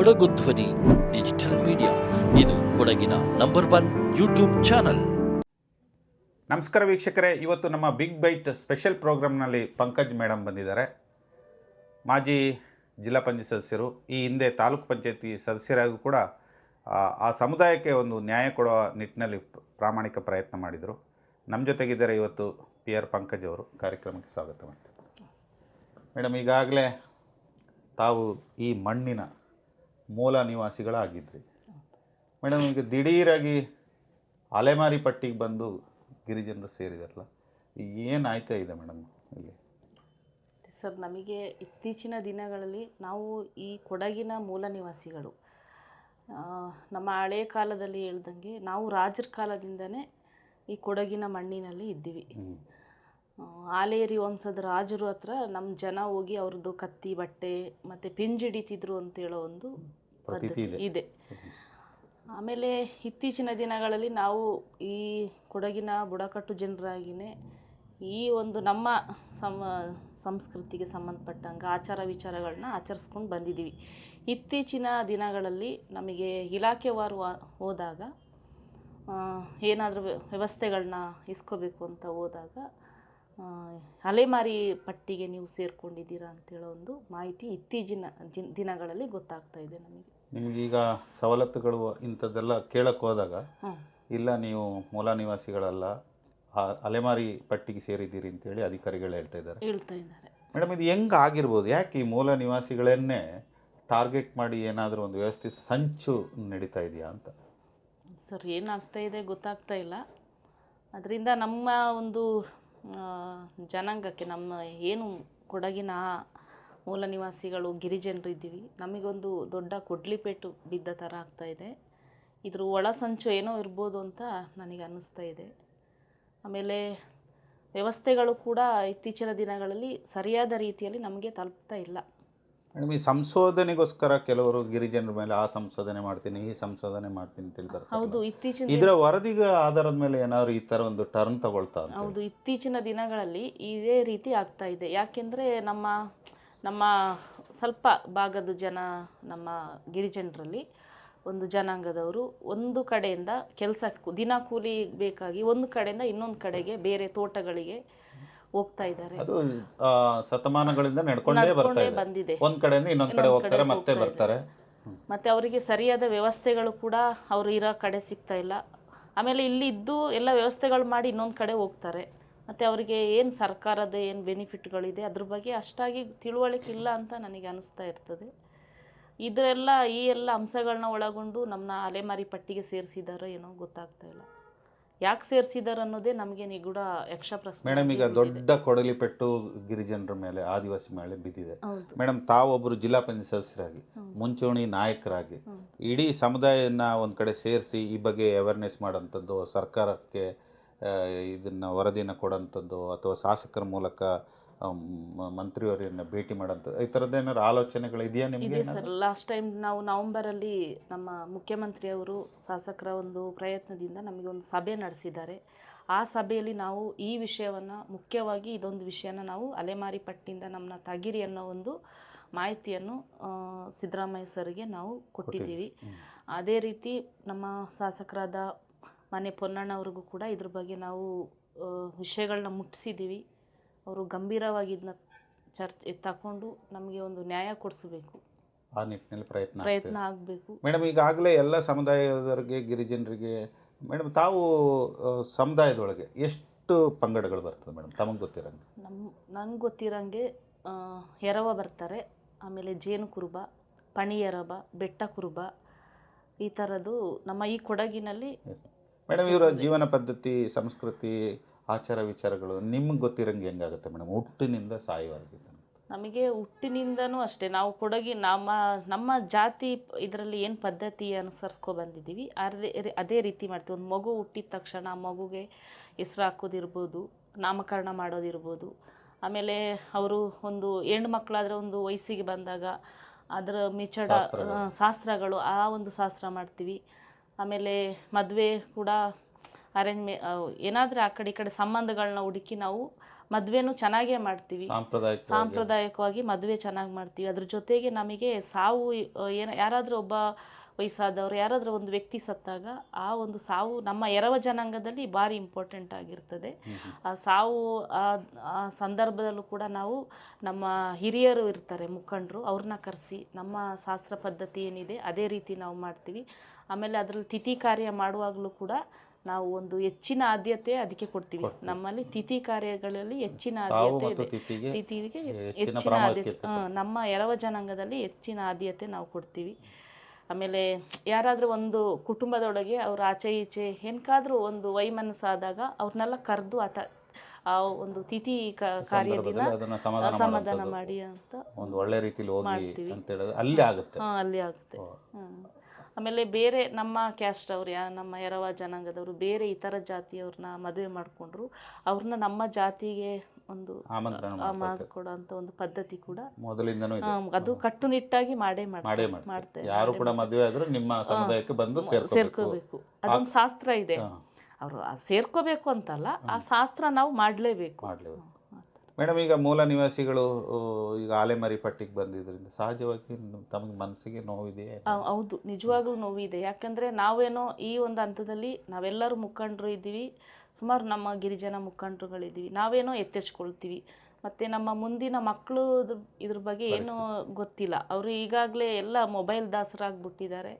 ಕೊಡಗು ಧ್ವನಿ digital media. ಇದು ಕೊಡಗಿನ ನಂಬರ್ ಒನ್ ಯೂಟ್ಯೂಬ್ ಚಾನಲ್. ನಮಸ್ಕಾರ ವೀಕ್ಷಕರೇ ಇವತ್ತು ನಮ್ಮ ಬಿಗ್ ಬೈಟ್ ಸ್ಪೆಷಲ್ ಪ್ರೋಗ್ರಾಮ್ನಲ್ಲಿ ಪಂಕಜ್ ಮೇಡಮ್ ಬಂದಿದ್ದಾರೆ. ಮಾಜಿ ಜಿಲ್ಲಾ ಪಂಚಾಯತ್ ಸದಸ್ಯರು ಈ ಹಿಂದೆ ತಾಲೂಕು ಪಂಚಾಯತಿ ಸದಸ್ಯರಾಗೂ ಕೂಡ ಆ, ಸಮುದಾಯಕ್ಕೆ ಒಂದು ನ್ಯಾಯ ಕೊಡುವ ನಿಟ್ಟಿನಲ್ಲಿ ಪ್ರಾಮಾಣಿಕ ಪ್ರಯತ್ನ ಮಾಡಿದರು. ನಮ್ಮ ಜೊತೆಗಿದ್ದಾರೆ ಇವತ್ತು ಪಿ ಆರ್ ಪಂಕಜ್ ಅವರು ಕಾರ್ಯಕ್ರಮಕ್ಕೆ ಸ್ವಾಗತ ಮಾಡ್ತಾರೆ ಮೇಡಮ್ ಈಗಾಗಲೇ ತಾವು ಈ ಮಣ್ಣಿನ ಮೂಲ ನಿವಾಸಿಗಳಾಗಿದ್ರಿ. ಮೇಡಮ್ ಈಗ ದಿಢೀರಾಗಿ ಅಲೆಮಾರಿ ಪಟ್ಟಿಗೆ ಬಂದು ಗಿರಿಜನರು ಸೇರಿದಾರಲ್ಲ ಏನಾಯ್ತಾ ಇದೆ ಮೇಡಮ್ ಇಲ್ಲಿ? ಸರ್ ನಮಗೆ ಇತ್ತೀಚಿನ ದಿನಗಳಲ್ಲಿ ನಾವು ಈ ಕೊಡಗಿನ ಮೂಲ ನಿವಾಸಿಗಳು. ನಮ್ಮ ಹಳೆ ಕಾಲದಲ್ಲಿ ಹೇಳ್ದಂಗೆ ನಾವು ರಾಜರ ಕಾಲದಿಂದನೇ ಈ ಕೊಡಗಿನ ಮಣ್ಣಿನಲ್ಲಿ ಇದ್ದೀವಿ. ಆಲೇರಿ ವಂಶದ ರಾಜರು ಹತ್ರ ನಮ್ಮ ಜನ ಹೋಗಿ ಅವ್ರದ್ದು ಕತ್ತಿ ಬಟ್ಟೆ ಮತ್ತು ಪಿಂಜಿಡಿತಿದ್ರು ಅಂತ ಹೇಳೋ ಒಂದು ಪದ್ಧತಿ ಇದೆ. ಆಮೇಲೆ ಇತ್ತೀಚಿನ ದಿನಗಳಲ್ಲಿ ನಾವು ಈ ಕೊಡಗಿನ ಬುಡಕಟ್ಟು ಜನರಾಗಿಯೇ ಈ ಒಂದು ನಮ್ಮ ಸಮ ಸಂಸ್ಕೃತಿಗೆ ಸಂಬಂಧಪಟ್ಟಂಗೆ ಆಚಾರ ವಿಚಾರಗಳನ್ನ ಆಚರಿಸ್ಕೊಂಡು ಬಂದಿದ್ದೀವಿ ಇತ್ತೀಚಿನ ದಿನಗಳಲ್ಲಿ ನಮಗೆ ಇಲಾಖೆವಾರು ಹೋದಾಗ ಏನಾದರೂ ವ್ಯವಸ್ಥೆಗಳನ್ನ ಇಸ್ಕೋಬೇಕು ಅಂತ ಹೋದಾಗ ಅಲೆಮಾರಿ ಪಟ್ಟಿಗೆ ನೀವು ಸೇರ್ಕೊಂಡಿದ್ದೀರಾ ಅಂತೇಳೋ ಒಂದು ಮಾಹಿತಿ ಇತ್ತೀಚಿನ ಜಿನ್- ದಿನಗಳಲ್ಲಿ ಗೊತ್ತಾಗ್ತಾ ಇದೆ ನಮಗೆ. ನಿಮಗೀಗ ಸವಲತ್ತುಗಳು ಇಂಥದ್ದೆಲ್ಲ ಕೇಳಕ್ಕೆ ಹೋದಾಗ ಇಲ್ಲ ನೀವು ಮೂಲ ನಿವಾಸಿಗಳಲ್ಲ ಆ ಅಲೆಮಾರಿ ಪಟ್ಟಿಗೆ ಸೇರಿದ್ದೀರಿ ಅಂತೇಳಿ ಅಧಿಕಾರಿಗಳು ಹೇಳ್ತಾ ಇದ್ದಾರೆ. ಹೇಳ್ತಾ ಇದ್ದಾರೆ. ಮೇಡಮ್ ಇದು ಹೆಂಗೆ ಆಗಿರ್ಬೋದು? ಯಾಕೆ ಈ ಮೂಲ ನಿವಾಸಿಗಳನ್ನೇ ಟಾರ್ಗೆಟ್ ಮಾಡಿ ಏನಾದರೂ ಒಂದು ವ್ಯವಸ್ಥಿತ ಸಂಚು ನಡೀತಾ ಇದೆಯಾ ಅಂತ? ಸರ್ ಏನಾಗ್ತಾ ಇದೆ ಗೊತ್ತಾಗ್ತಾ ಇಲ್ಲ. ಅದರಿಂದ ನಮ್ಮ ಒಂದು ಜನಾಂಗಕ್ಕೆ ನಮ್ಮ ಏನು ಕೊಡಗಿನ ಮೂಲ ನಿವಾಸಿಗಳು, ಗಿರಿಜನರು ಇದ್ದೀವಿ. ನಮಗೊಂದು ದೊಡ್ಡ ಕೊಡ್ಲಿಪೇಟು ಬಿದ್ದ ಥರ ಆಗ್ತಾ ಇದೆ. ಇದ್ರ ಒಳಸಂಚು ಏನೋ ಇರ್ಬೋದು ಅಂತ ನನಗೆ ಅನ್ನಿಸ್ತಾ ಇದೆ. ಆಮೇಲೆ ವ್ಯವಸ್ಥೆಗಳು ಕೂಡ ಇತ್ತೀಚಿನ ದಿನಗಳಲ್ಲಿ ಸರಿಯಾದ ರೀತಿಯಲ್ಲಿ ನಮಗೆ ತಲುಪ್ತಾ ಇಲ್ಲ. ಮೇಡಮ್ ಈ ಸಂಶೋಧನೆಗೋಸ್ಕರ ಕೆಲವರು ಗಿರಿಜನರ ಮೇಲೆ ಆ ಸಂಶೋಧನೆ ಮಾಡ್ತೀನಿ ಈ ಸಂಶೋಧನೆ ಮಾಡ್ತೀನಿ ಅಂತ ಹೇಳಿ ಬರ್ತಾರೆ ಹೌದು ಇತ್ತೀಚಿನ ಇದರ ವರದಿಗ ಆಧಾರದ ಮೇಲೆ ಏನಾದ್ರು ಈ ತರ ಒಂದು ಟರ್ನ್ ತಗೊಳ್ತಾ ಅಂತ ಹೌದು ಇತ್ತೀಚಿನ ದಿನಗಳಲ್ಲಿ ಇದೇ ರೀತಿ ಆಗ್ತಾ ಇದೆ. ಯಾಕೆಂದರೆ ನಮ್ಮ ನಮ್ಮ ಸ್ವಲ್ಪ ಭಾಗದ ಜನ ನಮ್ಮ ಗಿರಿಜನರಲ್ಲಿ ಒಂದು ಜನಾಂಗದವರು ಒಂದು ಕಡೆಯಿಂದ ಕೆಲಸ ದಿನ ಕೂಲಿ ಬೇಕಾಗಿ ಒಂದು ಕಡೆಯಿಂದ ಇನ್ನೊಂದು ಕಡೆಗೆ ಬೇರೆ ತೋಟಗಳಿಗೆ ಹೋಗ್ತಾ ಇದ್ದಾರೆ. ಅದು ಆ, ಶತಮಾನಗಳಿಂದ ನಡ್ಕೊಂಡೇ ಬರ್ತಾ ಇದೆ. ಬಂದಿದೆ. ಒಂದ್ ಕಡೆಯಿಂದ ಇನ್ನೊಂದ್ ಕಡೆ ಹೋಗ್ತಾರೆ ಮತ್ತೆ ಬರ್ತಾರೆ. ಮತ್ತೆ ಅವರಿಗೆ ಸರಿಯಾದ ವ್ಯವಸ್ಥೆಗಳು ಕೂಡ ಅವ್ರು ಇರೋ ಕಡೆ ಸಿಗ್ತಾ ಇಲ್ಲ. ಆಮೇಲೆ ಇಲ್ಲಿ ಇದ್ದು ಎಲ್ಲ ವ್ಯವಸ್ಥೆಗಳು ಮಾಡಿ ಇನ್ನೊಂದು ಕಡೆ ಹೋಗ್ತಾರೆ. ಮತ್ತೆ ಅವರಿಗೆ ಏನು ಸರ್ಕಾರದ ಏನು ಬೆನಿಫಿಟ್ಗಳಿದೆ ಅದ್ರ ಬಗ್ಗೆ ಅಷ್ಟಾಗಿ ತಿಳುವಳಿಕೆ ಇಲ್ಲ ಅಂತ ನನಗೆ ಅನಿಸ್ತಾ ಇರ್ತದೆ. ಇದರೆಲ್ಲ ಈ ಎಲ್ಲ ಅಂಶಗಳನ್ನ ಒಳಗೊಂಡು ನಮ್ಮನ್ನ ಅಲೆಮಾರಿ ಪಟ್ಟಿಗೆ ಸೇರಿಸಿದಾರೋ ಏನೋ ಗೊತ್ತಾಗ್ತಾ ಇಲ್ಲ. ಯಾಕೆ ಸೇರಿಸಿದಾರೆ ಅನ್ನೋದೇ ನಮಗೆ ನಿಗೂಢ ಯಕ್ಷ ಪ್ರಶ್ನೆ. ಮೇಡಮ್ ಈಗ ದೊಡ್ಡ ಕೊಡಲಿ ಕೊಡಲಿಪೆಟ್ಟು ಗಿರಿಜನರ ಮೇಲೆ ಆದಿವಾಸಿ ಮೇಲೆ ಬಿದ್ದಿದೆ. ಮೇಡಮ್ ತಾವೊಬ್ಬರು ಜಿಲ್ಲಾ ಪಂಚಾಯತ್ ಸದಸ್ಯರಾಗಿ ಮುಂಚೂಣಿ ನಾಯಕರಾಗಿ. ಇಡೀ ಸಮುದಾಯನ ಒಂದು ಕಡೆ ಸೇರಿಸಿ ಈ ಬಗ್ಗೆ ಅವೇರ್ನೆಸ್ ಮಾಡೋಂಥದ್ದು ಸರ್ಕಾರಕ್ಕೆ ಇದನ್ನು ವರದಿನ ಕೊಡೋಂಥದ್ದು ಅಥವಾ ಶಾಸಕರ ಮೂಲಕ ಮಂತ್ರಿಯವರನ್ನ ಭೇಟಿ ಮಾಡೋದು ಈ ಥರದ್ದು ಏನಾದ್ರು ಆಲೋಚನೆಗಳು ಇದೆಯಾ ನಿಮಗೆ ಇದೆ ಸರ್. ಲಾಸ್ಟ್ ಟೈಮ್ ನಾವು ನವಂಬರಲ್ಲಿ ನಮ್ಮ ಮುಖ್ಯಮಂತ್ರಿಯವರು ಶಾಸಕರ ಒಂದು ಪ್ರಯತ್ನದಿಂದ ನಮಗೆ ಒಂದು ಸಭೆ ನಡೆಸಿದ್ದಾರೆ. ಆ ಸಭೆಯಲ್ಲಿ ನಾವು ಈ ವಿಷಯವನ್ನು ಮುಖ್ಯವಾಗಿ ಇದೊಂದು ವಿಷಯನ ನಾವು ಅಲೆಮಾರಿ ಪಟ್ಟಿಯಿಂದ ನಮ್ಮನ್ನ ತಗಿರಿ ಅನ್ನೋ ಒಂದು ಮಾಹಿತಿಯನ್ನು ಆ, ಸಿದ್ದರಾಮಯ್ಯ ಸರ್ಗೆ ನಾವು ಕೊಟ್ಟಿದ್ದೀವಿ. ಅದೇ ರೀತಿ ನಮ್ಮ ಶಾಸಕರಾದ ಮನೆ ಪೊನ್ನಣ್ಣವ್ರಿಗೂ ಕೂಡ ಇದ್ರ ಬಗ್ಗೆ ನಾವು ಆ, ವಿಷಯಗಳನ್ನ ಮುಟ್ಟಿಸಿದ್ದೀವಿ ಅವರು ಗಂಭೀರವಾಗಿ ಇದನ್ನ ಚರ್ಚೆ ತಗೊಂಡು ನಮಗೆ ಒಂದು ನ್ಯಾಯ ಕೊಡಿಸಬೇಕು. ಆ ನಿಟ್ಟಿನಲ್ಲಿ ಪ್ರಯತ್ನ ಪ್ರಯತ್ನ ಆಗಬೇಕು. ಮೇಡಮ್ ಈಗಾಗಲೇ ಎಲ್ಲ ಸಮುದಾಯದವರಿಗೆ ಗಿರಿಜನರಿಗೆ ಮೇಡಮ್ ತಾವು ಸಮುದಾಯದೊಳಗೆ ಎಷ್ಟು ಪಂಗಡಗಳು ಬರ್ತದೆ ಮೇಡಮ್? ತಮಗೆ ಗೊತ್ತಿರಂಗೆ? ನಮ್ಮ ನಂಗೆ ಗೊತ್ತಿರಂಗೆ ಎರವ ಬರ್ತಾರೆ. ಆಮೇಲೆ ಜೇನು ಕುರುಬ ಪಣಿ ಎರಬ ಬೆಟ್ಟ ಕುರುಬ ಈ ಥರದ್ದು ನಮ್ಮ ಈ ಕೊಡಗಿನಲ್ಲಿ ಮೇಡಮ್ ಇವರ ಜೀವನ ಪದ್ಧತಿ ಸಂಸ್ಕೃತಿ ಆಚಾರ ವಿಚಾರಗಳು ನಿಮ್ಗೆ ಗೊತ್ತಿರಂಗೆ ಹೆಂಗಾಗುತ್ತೆ ಮೇಡಮ್ ಹುಟ್ಟಿನಿಂದ ಸಾಯುವವರೆಗೆ ನಮಗೆ ಹುಟ್ಟಿನಿಂದನೂ ಅಷ್ಟೇ. ನಾವು ಕೊಡಗಿ ನಮ್ಮ ನಮ್ಮ ಜಾತಿ ಇದರಲ್ಲಿ ಏನು ಪದ್ಧತಿ ಅನುಸರಿಸ್ಕೊ ಬಂದಿದ್ದೀವಿ ಅದೇ ಅದೇ ರೀತಿ ಮಾಡ್ತೀವಿ. ಒಂದು ಮಗು ಹುಟ್ಟಿದ ತಕ್ಷಣ ಆ ಮಗುಗೆ ಹೆಸ್ರು ಹಾಕೋದಿರ್ಬೋದು ನಾಮಕರಣ ಮಾಡೋದಿರ್ಬೋದು. ಆಮೇಲೆ ಅವರು ಒಂದು ಹೆಣ್ಣು ಮಕ್ಕಳಾದರೆ ಒಂದು ವಯಸ್ಸಿಗೆ ಬಂದಾಗ ಅದರ ಮಿಚಡ ಶಾಸ್ತ್ರಗಳು. ಆ, ಶಾಸ್ತ್ರಗಳು ಆ ಒಂದು ಶಾಸ್ತ್ರ ಮಾಡ್ತೀವಿ. ಆಮೇಲೆ ಮದುವೆ ಕೂಡ ಅರೇಂಜ್ ಮೇ ಏನಾದರೂ ಆ ಕಡೆ ಈ ಕಡೆ ಸಂಬಂಧಗಳನ್ನ ಹುಡುಕಿ ನಾವು ಮದುವೆನೂ ಚೆನ್ನಾಗೇ ಮಾಡ್ತೀವಿ. ಸಾಂಪ್ರದಾಯಿಕ ಸಾಂಪ್ರದಾಯಿಕವಾಗಿ ಮದುವೆ ಚೆನ್ನಾಗಿ ಮಾಡ್ತೀವಿ. ಅದ್ರ ಜೊತೆಗೆ ನಮಗೆ ಸಾವು ಏನು ಯಾರಾದರೂ ಒಬ್ಬ ವಯಸ್ಸಾದವರು ಯಾರಾದರೂ ಒಂದು ವ್ಯಕ್ತಿ ಸತ್ತಾಗ ಆ ಒಂದು ಸಾವು ನಮ್ಮ ಎರವ ಜನಾಂಗದಲ್ಲಿ ಭಾರಿ ಇಂಪಾರ್ಟೆಂಟ್ ಆಗಿರ್ತದೆ. ಆ ಸಾವು ಆ ಸಂದರ್ಭದಲ್ಲೂ ಕೂಡ ನಾವು ನಮ್ಮ ಹಿರಿಯರು ಇರ್ತಾರೆ ಮುಖಂಡರು ಅವ್ರನ್ನ ಕರೆಸಿ ನಮ್ಮ ಶಾಸ್ತ್ರ ಪದ್ಧತಿ ಏನಿದೆ ಅದೇ ರೀತಿ ನಾವು ಮಾಡ್ತೀವಿ. ಆಮೇಲೆ ಅದರಲ್ಲಿ ತಿಥಿ ಕಾರ್ಯ ಮಾಡುವಾಗಲೂ ಕೂಡ ನಾವು ಒಂದು ಹೆಚ್ಚಿನ ಆದ್ಯತೆ ಅದಕ್ಕೆ ಕೊಡ್ತೀವಿ. ನಮ್ಮಲ್ಲಿ ತಿಥಿ ಕಾರ್ಯಗಳಲ್ಲಿ ಹೆಚ್ಚಿನ ಆದ್ಯತೆ ಇದೆ. ತಿಥಿಗೆ ಹೆಚ್ಚಿನ ಆದ್ಯತೆ. ನಮ್ಮ ಎರವ ಜನಾಂಗದಲ್ಲಿ ಹೆಚ್ಚಿನ ಆದ್ಯತೆ ನಾವು ಕೊಡ್ತೀವಿ. ಆಮೇಲೆ ಯಾರಾದರೂ ಒಂದು ಕುಟುಂಬದೊಳಗೆ ಅವ್ರ ಆಚೆ ಈಚೆ ಏನಕ್ಕಾದ್ರೂ ಒಂದು ವೈಮನಸ್ಸಾದಾಗ ಅವ್ರನ್ನೆಲ್ಲ ಕರೆದು ಆತ ಆ ಒಂದು ತಿಥಿ ಕಾರ್ಯದಿಂದ ಸಮಾಧಾನ ಮಾಡಿ ಅಂತ ಒಂದು ಒಳ್ಳೆ ರೀತಿಯಲ್ಲಿ ಹೋಗಿ. ಅಂತ ಹೇಳಿದ್ರೆ ಅಲ್ಲಿ ಆಗುತ್ತೆ. ಅಲ್ಲಿ ಆಗುತ್ತೆ. ಆಮೇಲೆ ಬೇರೆ ನಮ್ಮ ಕ್ಯಾಸ್ಟ್ ಅವ್ರು ಯಾ ನಮ್ಮ ಎರವ ಜನಾಂಗದವರು ಬೇರೆ ಇತರ ಜಾತಿಯವ್ರನ್ನ ಮದುವೆ ಮಾಡಿಕೊಂಡ್ರು. ಅವ್ರನ್ನ ನಮ್ಮ ಜಾತಿಗೆ ಒಂದು. ಮಾಡಿಕೊಡೋಂಥ ಒಂದು ಪದ್ಧತಿ ಕೂಡ ಮೊದಲಿಂದನೂ ಅದು ಕಟ್ಟುನಿಟ್ಟಾಗಿ ಮಾಡೇ ಮಾಡೇ ಮಾಡ್ತಾರೆ. ಮಾಡ್ತೇವೆ ಯಾರು ಕೂಡ ಮದುವೆ ಆದ್ರೆ ನಿಮ್ಮ ಸಮುದಾಯಕ್ಕೆ ಬಂದು ಸೇರ್ಕೋಬೇಕು. ಅದೊಂದು ಶಾಸ್ತ್ರ ಇದೆ. ಅವರು ಸೇರ್ಕೋಬೇಕು ಅಂತಲ್ಲ ಆ ಶಾಸ್ತ್ರ ನಾವು ಮಾಡಲೇಬೇಕು. ಮಾಡ್ಲೇಬೇಕು. ಮೇಡಮ್ ಈಗ ಮೂಲ ನಿವಾಸಿಗಳು ಈಗ ಆಲೆಮರಿ ಪಟ್ಟಿಗೆ ಬಂದಿದ್ರಿಂದ ಸಹಜವಾಗಿ ತಮಗೆ ಮನಸ್ಸಿಗೆ ನೋವಿದೆ ಹೌದು. ನಿಜವಾಗ್ಲೂ ನೋವಿದೆ. ಯಾಕಂದ್ರೆ ನಾವೇನೋ ಈ ಒಂದು ಹಂತದಲ್ಲಿ ನಾವೆಲ್ಲರೂ ಮುಖಂಡರು ಇದ್ದೀವಿ. ಸುಮಾರು ನಮ್ಮ ಗಿರಿಜನ ಮುಖಂಡರುಗಳಿದ್ದೀವಿ. ನಾವೇನೋ ಎತ್ತೆಚ್ಕೊಳ್ತೀವಿ. ಮತ್ತು ನಮ್ಮ ಮುಂದಿನ ಮಕ್ಕಳು ಇದ್ರ ಬಗ್ಗೆ ಏನೂ ಗೊತ್ತಿಲ್ಲ. ಅವರು ಈಗಾಗಲೇ ಎಲ್ಲ ಮೊಬೈಲ್ ದಾಸರಾಗ್ಬಿಟ್ಟಿದ್ದಾರೆ.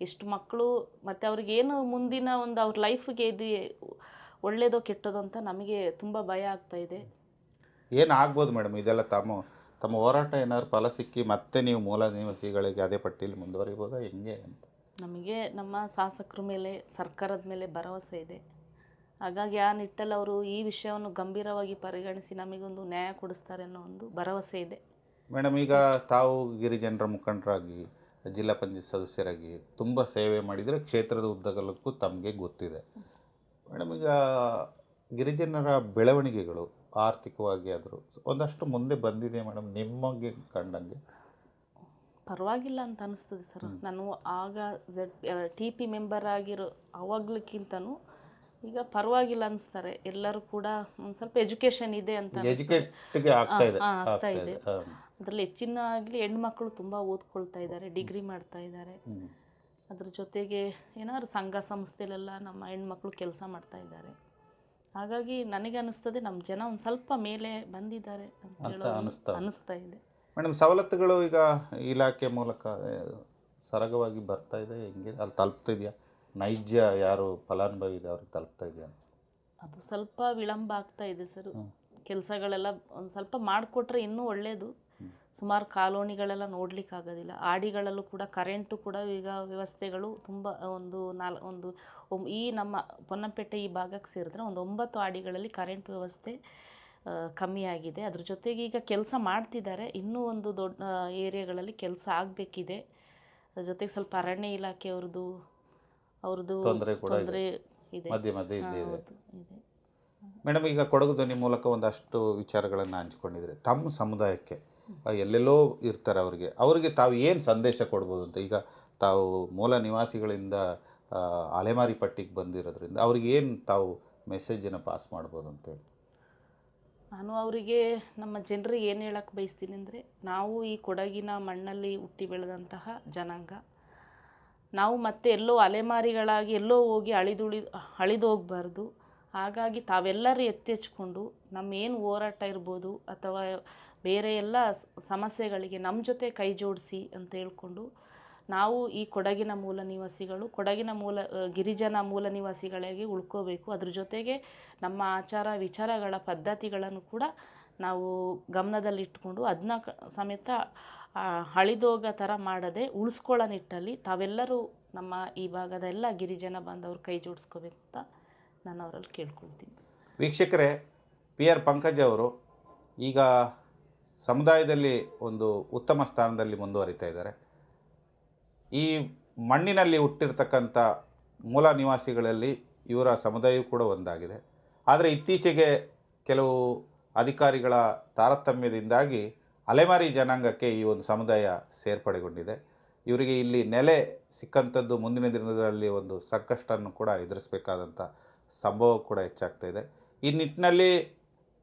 ಎಷ್ಟು ಮಕ್ಕಳು ಮತ್ತು ಅವ್ರಿಗೇನು ಮುಂದಿನ ಒಂದು ಅವ್ರ ಲೈಫ್ಗೆ ಇದು ಒಳ್ಳೇದೋ ಕೆಟ್ಟದೋ ಅಂತ ನಮಗೆ ತುಂಬ ಭಯ ಆಗ್ತಾ ಇದೆ. ಏನು ಆಗ್ಬೋದು ಮೇಡಮ್? ಇದೆಲ್ಲ ತಮ್ಮ ತಮ್ಮ ಹೋರಾಟ ಏನಾದ್ರು ಫಲ ಸಿಕ್ಕಿ ಮತ್ತೆ ನೀವು ಮೂಲ ನಿವಾಸಿಗಳಿಗೆ ಅದೇ ಪಟ್ಟಿಯಲ್ಲಿ ಮುಂದುವರಿಬೋದಾ? ಹೆಂಗೆ ಅಂತ? ನಮಗೆ ನಮ್ಮ ಶಾಸಕರ ಮೇಲೆ ಸರ್ಕಾರದ ಮೇಲೆ ಭರವಸೆ ಇದೆ. ಹಾಗಾಗಿ ಆ ನಿಟ್ಟಲ್ಲಿ ಅವರು ಈ ವಿಷಯವನ್ನು ಗಂಭೀರವಾಗಿ ಪರಿಗಣಿಸಿ ನಮಗೊಂದು ನ್ಯಾಯ ಕೊಡಿಸ್ತಾರೆ ಅನ್ನೋ ಒಂದು ಭರವಸೆ ಇದೆ. ಮೇಡಮ್ ಈಗ ತಾವು ಗಿರಿಜನರ ಮುಖಂಡರಾಗಿ ಜಿಲ್ಲಾ ಪಂಚಾಯತ್ ಸದಸ್ಯರಾಗಿ ತುಂಬ ಸೇವೆ ಮಾಡಿದರೆ ಕ್ಷೇತ್ರದ ಉದ್ದಗಲಕ್ಕೂ ತಮಗೆ ಗೊತ್ತಿದೆ. ಮೇಡಮ್ ಈಗ ಗಿರಿಜನರ ಬೆಳವಣಿಗೆಗಳು ಆರ್ಥಿಕವಾಗಿ ಆದರೂ ಒಂದಷ್ಟು ಮುಂದೆ ಬಂದಿದೆ ಮೇಡಮ್ ನಿಮಗೆ ಕಂಡಂಗೆ. ಪರವಾಗಿಲ್ಲ ಅಂತ ಅನಿಸ್ತದೆ ಸರ್. ನಾನು ಆಗ ಝೆಡ್ ಟಿ ಪಿ ಮೆಂಬರ್ ಆಗಿರೋ ಅವಾಗ್ಲಕ್ಕಿಂತನೂ ಈಗ ಪರವಾಗಿಲ್ಲ ಅನಿಸ್ತಾರೆ. ಎಲ್ಲರೂ ಕೂಡ ಒಂದು ಸ್ವಲ್ಪ ಎಜುಕೇಷನ್ ಇದೆ ಅಂತ ಆಗ್ತಾ ಇದೆ ಅದರಲ್ಲಿ ಹೆಚ್ಚಿನ ಆಗಲಿ ಹೆಣ್ಮಕ್ಳು ತುಂಬ ಓದ್ಕೊಳ್ತಾ ಇದ್ದಾರೆ ಡಿಗ್ರಿ ಮಾಡ್ತಾ ಇದ್ದಾರೆ. ಅದ್ರ ಜೊತೆಗೆ ಏನಾದ್ರು ಸಂಘ ಸಂಸ್ಥೆಲೆಲ್ಲ ನಮ್ಮ ಹೆಣ್ಮಕ್ಳು ಕೆಲಸ ಮಾಡ್ತಾ ಇದ್ದಾರೆ. ಹಾಗಾಗಿ ನನಗೆ ಅನಿಸ್ತದೆ ನಮ್ಮ ಜನ ಒಂದು ಸ್ವಲ್ಪ ಮೇಲೆ ಬಂದಿದ್ದಾರೆ ಅಂತ ಹೇಳೋ ಅನಿಸ್ತಾ ಅನಿಸ್ತಾ ಇದೆ. ಮೇಡಮ್ ಸವಲತ್ತುಗಳು ಈಗ ಇಲಾಖೆ ಮೂಲಕ ಸರಗವಾಗಿ ಬರ್ತಾ ಇದೆ ಹೆಂಗೆ? ಅಲ್ಲಿ ತಲುಪ್ತಿದೆಯಾ ನೈಜ ಯಾರು ಫಲಾನುಭವಿ ಇದೆ ಅವ್ರಿಗೆ ತಲುಪ್ತಾ ಇದೆಯಾ? ಅದು ಸ್ವಲ್ಪ ವಿಳಂಬ ಆಗ್ತಾ ಇದೆ ಸರ್. ಕೆಲಸಗಳೆಲ್ಲ ಒಂದು ಸ್ವಲ್ಪ ಮಾಡಿಕೊಟ್ರೆ ಇನ್ನೂ ಒಳ್ಳೆಯದು. ಸುಮಾರು ಕಾಲೋನಿಗಳೆಲ್ಲ ನೋಡ್ಲಿಕ್ಕೆ ಆಗೋದಿಲ್ಲ. ಆಡಿಗಳಲ್ಲೂ ಕೂಡ ಕರೆಂಟು ಕೂಡ ಈಗ ವ್ಯವಸ್ಥೆಗಳು ತುಂಬ ಒಂದು ನಾಲ್ ಒಂದು ಈ ನಮ್ಮ ಪೊನ್ನಂಪೇಟೆ ಈ ಭಾಗಕ್ಕೆ ಸೇರಿದ್ರೆ ಒಂದು ಒಂಬತ್ತು ಆಡಿಗಳಲ್ಲಿ ಕರೆಂಟ್ ವ್ಯವಸ್ಥೆ ಕಮ್ಮಿಯಾಗಿದೆ ಅದ್ರ ಜೊತೆಗೆ ಈಗ ಕೆಲಸ ಮಾಡ್ತಿದ್ದಾರೆ. ಇನ್ನೂ ಒಂದು ದೊಡ್ಡ ಏರಿಯಾಗಳಲ್ಲಿ ಕೆಲಸ ಆಗಬೇಕಿದೆ. ಅದ್ರ ಜೊತೆಗೆ ಸ್ವಲ್ಪ ಅರಣ್ಯ ಇಲಾಖೆಯವ್ರದ್ದು ಅವ್ರದ್ದು ಅವ್ರದ್ದು ಕೂಡ ಇದೆ. ತೊಂದರೆ ಇದೆ. ಮೇಡಮ್ ಈಗ ಕೊಡಗು ಧ್ವನಿ ಮೂಲಕ ಒಂದಷ್ಟು ವಿಚಾರಗಳನ್ನು ಹಂಚ್ಕೊಂಡಿದ್ರೆ ತಮ್ಮ ಸಮುದಾಯಕ್ಕೆ ಎಲ್ಲೆಲ್ಲೋ ಇರ್ತಾರೆ ಅವರಿಗೆ. ಅವರಿಗೆ ತಾವು ಏನು ಸಂದೇಶ ಕೊಡ್ಬೋದು ಅಂತ? ಈಗ ತಾವು ಮೂಲ ನಿವಾಸಿಗಳಿಂದ ಅಲೆಮಾರಿ ಪಟ್ಟಿಗೆ ಬಂದಿರೋದ್ರಿಂದ ಅವ್ರಿಗೆ ಏನು ತಾವು ಮೆಸೇಜನ್ನು ಪಾಸ್ ಮಾಡ್ಬೋದು ಅಂತೇಳಿ ನಾನು ಅವರಿಗೆ ನಮ್ಮ ಜನರಿಗೆ ಏನು ಹೇಳಕ್ಕೆ ಬಯಸ್ತೀನಿ ಅಂದರೆ, ನಾವು ಈ ಕೊಡಗಿನ ಮಣ್ಣಲ್ಲಿ ಹುಟ್ಟಿ ಬೆಳೆದಂತಹ ಜನಾಂಗ, ನಾವು ಮತ್ತೆ ಎಲ್ಲೋ ಅಲೆಮಾರಿಗಳಾಗಿ ಎಲ್ಲೋ ಹೋಗಿ ಅಳಿದುಳಿ ಅಳಿದು ಹೋಗಬಾರ್ದು ಹಾಗಾಗಿ ತಾವೆಲ್ಲರೂ ಎತ್ತೆಚ್ಕೊಂಡು ನಮ್ಮ ಏನು ಹೋರಾಟ ಇರ್ಬೋದು ಅಥವಾ ಬೇರೆ ಎಲ್ಲ ಸಮಸ್ಯೆಗಳಿಗೆ ನಮ್ಮ ಜೊತೆ ಕೈ ಜೋಡಿಸಿ ಅಂತ ಹೇಳ್ಕೊಂಡು ನಾವು ಈ ಕೊಡಗಿನ ಮೂಲ ನಿವಾಸಿಗಳು, ಕೊಡಗಿನ ಮೂಲ ಗಿರಿಜನ ಮೂಲ ನಿವಾಸಿಗಳಾಗಿ ಉಳ್ಕೋಬೇಕು. ಅದ್ರ ಜೊತೆಗೆ ನಮ್ಮ ಆಚಾರ ವಿಚಾರಗಳ ಪದ್ಧತಿಗಳನ್ನು ಕೂಡ ನಾವು ಗಮನದಲ್ಲಿಟ್ಕೊಂಡು ಅದನ್ನ ಸಮೇತ ಹಳಿದೋಗ ಥರ ಮಾಡದೆ ಉಳಿಸ್ಕೊಳ್ಳೋ ನಿಟ್ಟಲ್ಲಿ ತಾವೆಲ್ಲರೂ ನಮ್ಮ ಈ ಭಾಗದ ಎಲ್ಲ ಗಿರಿಜನ ಬಾಂಧವರು ಕೈ ಜೋಡಿಸ್ಕೋಬೇಕು ಅಂತ ನಾನು ಅವರಲ್ಲಿ ಕೇಳ್ಕೊಳ್ತೀನಿ. ವೀಕ್ಷಕರೇ, ಪಿ ಆರ್ ಪಂಕಜ್ ಅವರು ಈಗ ಸಮುದಾಯದಲ್ಲಿ ಒಂದು ಉತ್ತಮ ಸ್ಥಾನದಲ್ಲಿ ಮುಂದುವರಿತಾ ಇದ್ದಾರೆ. ಈ ಮಣ್ಣಿನಲ್ಲಿ ಹುಟ್ಟಿರ್ತಕ್ಕಂಥ ಮೂಲ ನಿವಾಸಿಗಳಲ್ಲಿ ಇವರ ಸಮುದಾಯವೂ ಕೂಡ ಒಂದಾಗಿದೆ. ಆದರೆ ಇತ್ತೀಚೆಗೆ ಕೆಲವು ಅಧಿಕಾರಿಗಳ ತಾರತಮ್ಯದಿಂದಾಗಿ ಅಲೆಮಾರಿ ಜನಾಂಗಕ್ಕೆ ಈ ಒಂದು ಸಮುದಾಯ ಸೇರ್ಪಡೆಗೊಂಡಿದೆ. ಇವರಿಗೆ ಇಲ್ಲಿ ನೆಲೆ ಸಿಕ್ಕಂಥದ್ದು ಮುಂದಿನ ದಿನಗಳಲ್ಲಿ ಒಂದು ಸಂಕಷ್ಟವನ್ನು ಕೂಡ ಎದುರಿಸಬೇಕಾದಂಥ ಸಂಭವ ಕೂಡ ಹೆಚ್ಚಾಗ್ತಾ ಇದೆ. ಈ ನಿಟ್ಟಿನಲ್ಲಿ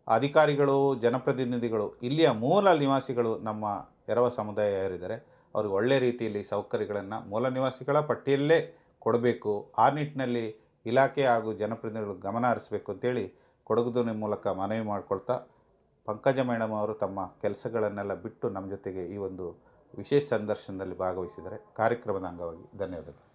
ಅಧಿಕಾರಿಗಳು, ಜನಪ್ರತಿನಿಧಿಗಳು, ಇಲ್ಲಿಯ ಮೂಲ ನಿವಾಸಿಗಳು ನಮ್ಮ ಎರವ ಸಮುದಾಯ ಯಾರಿದ್ದಾರೆ ಅವ್ರಿಗೆ ಒಳ್ಳೆ ರೀತಿಯಲ್ಲಿ ಸೌಕರ್ಯಗಳನ್ನು ಮೂಲ ನಿವಾಸಿಗಳ ಪಟ್ಟಿಯಲ್ಲೇ ಕೊಡಬೇಕು. ಆ ನಿಟ್ಟಿನಲ್ಲಿ ಇಲಾಖೆ ಹಾಗೂ ಜನಪ್ರತಿನಿಧಿಗಳು ಗಮನ ಹರಿಸಬೇಕು ಅಂತೇಳಿ ಕೊಡಗು ಮೂಲಕ ಮನವಿ ಮಾಡಿಕೊಳ್ತಾ ಪಂಕಜ ಮೇಡಮ್ ಅವರು ತಮ್ಮ ಕೆಲಸಗಳನ್ನೆಲ್ಲ ಬಿಟ್ಟು ನಮ್ಮ ಜೊತೆಗೆ ಈ ಒಂದು ವಿಶೇಷ ಸಂದರ್ಶನದಲ್ಲಿ ಭಾಗವಹಿಸಿದರೆ ಕಾರ್ಯಕ್ರಮದ ಅಂಗವಾಗಿ ಧನ್ಯವಾದಗಳು.